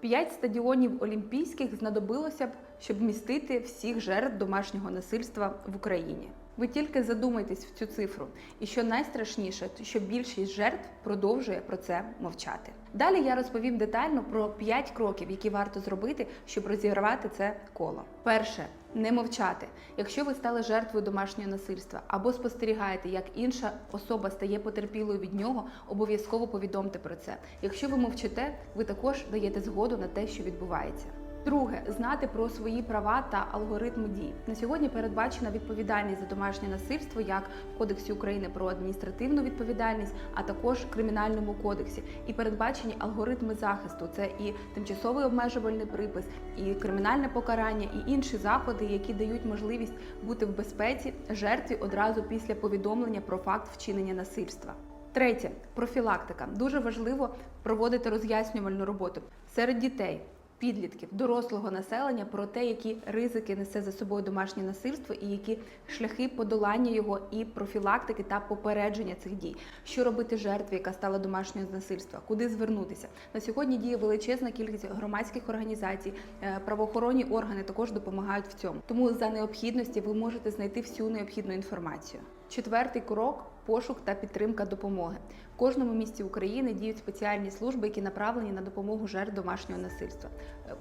П'ять стадіонів олімпійських знадобилося б, щоб містити всіх жертв домашнього насильства в Україні. Ви тільки задумайтесь в цю цифру. І що найстрашніше, що більшість жертв продовжує про це мовчати. Далі я розповім детально про п'ять кроків, які варто зробити, щоб розірвати це коло. Перше не мовчати. Якщо ви стали жертвою домашнього насильства або спостерігаєте, як інша особа стає потерпілою від нього, обов'язково повідомте про це. Якщо ви мовчите, ви також даєте згоду на те, що відбувається. Друге знати про свої права та алгоритми дій. На сьогодні передбачена відповідальність за домашнє насильство як в Кодексі України про адміністративну відповідальність, а також кримінальному кодексі. І передбачені алгоритми захисту. Це і тимчасовий обмежувальний припис, і кримінальне покарання, і інші заходи, які дають можливість бути в безпеці жертві одразу після повідомлення про факт вчинення насильства. Третє профілактика. Дуже важливо проводити роз'яснювальну роботу серед дітей. Підлітків дорослого населення про те, які ризики несе за собою домашнє насильство, і які шляхи подолання його, і профілактики та попередження цих дій, що робити жертві, яка стала домашнього насильства, куди звернутися. На сьогодні діє величезна кількість громадських організацій, е, правоохоронні органи також допомагають в цьому. Тому за необхідності ви можете знайти всю необхідну інформацію. Четвертий крок пошук та підтримка допомоги. В кожному місті України діють спеціальні служби, які направлені на допомогу жертв домашнього насильства.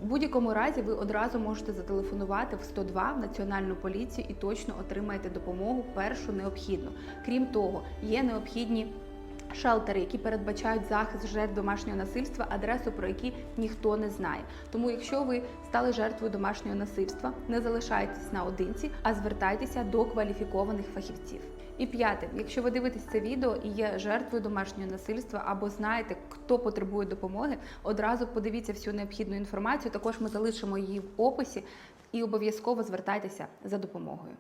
В будь-якому разі ви одразу можете зателефонувати в 102 в національну поліцію і точно отримаєте допомогу першу необхідну. Крім того, є необхідні. Шелтери, які передбачають захист жертв домашнього насильства, адресу про які ніхто не знає. Тому, якщо ви стали жертвою домашнього насильства, не залишайтесь наодинці, а звертайтеся до кваліфікованих фахівців. І п'яте, якщо ви дивитесь це відео і є жертвою домашнього насильства або знаєте, хто потребує допомоги, одразу подивіться всю необхідну інформацію. Також ми залишимо її в описі і обов'язково звертайтеся за допомогою.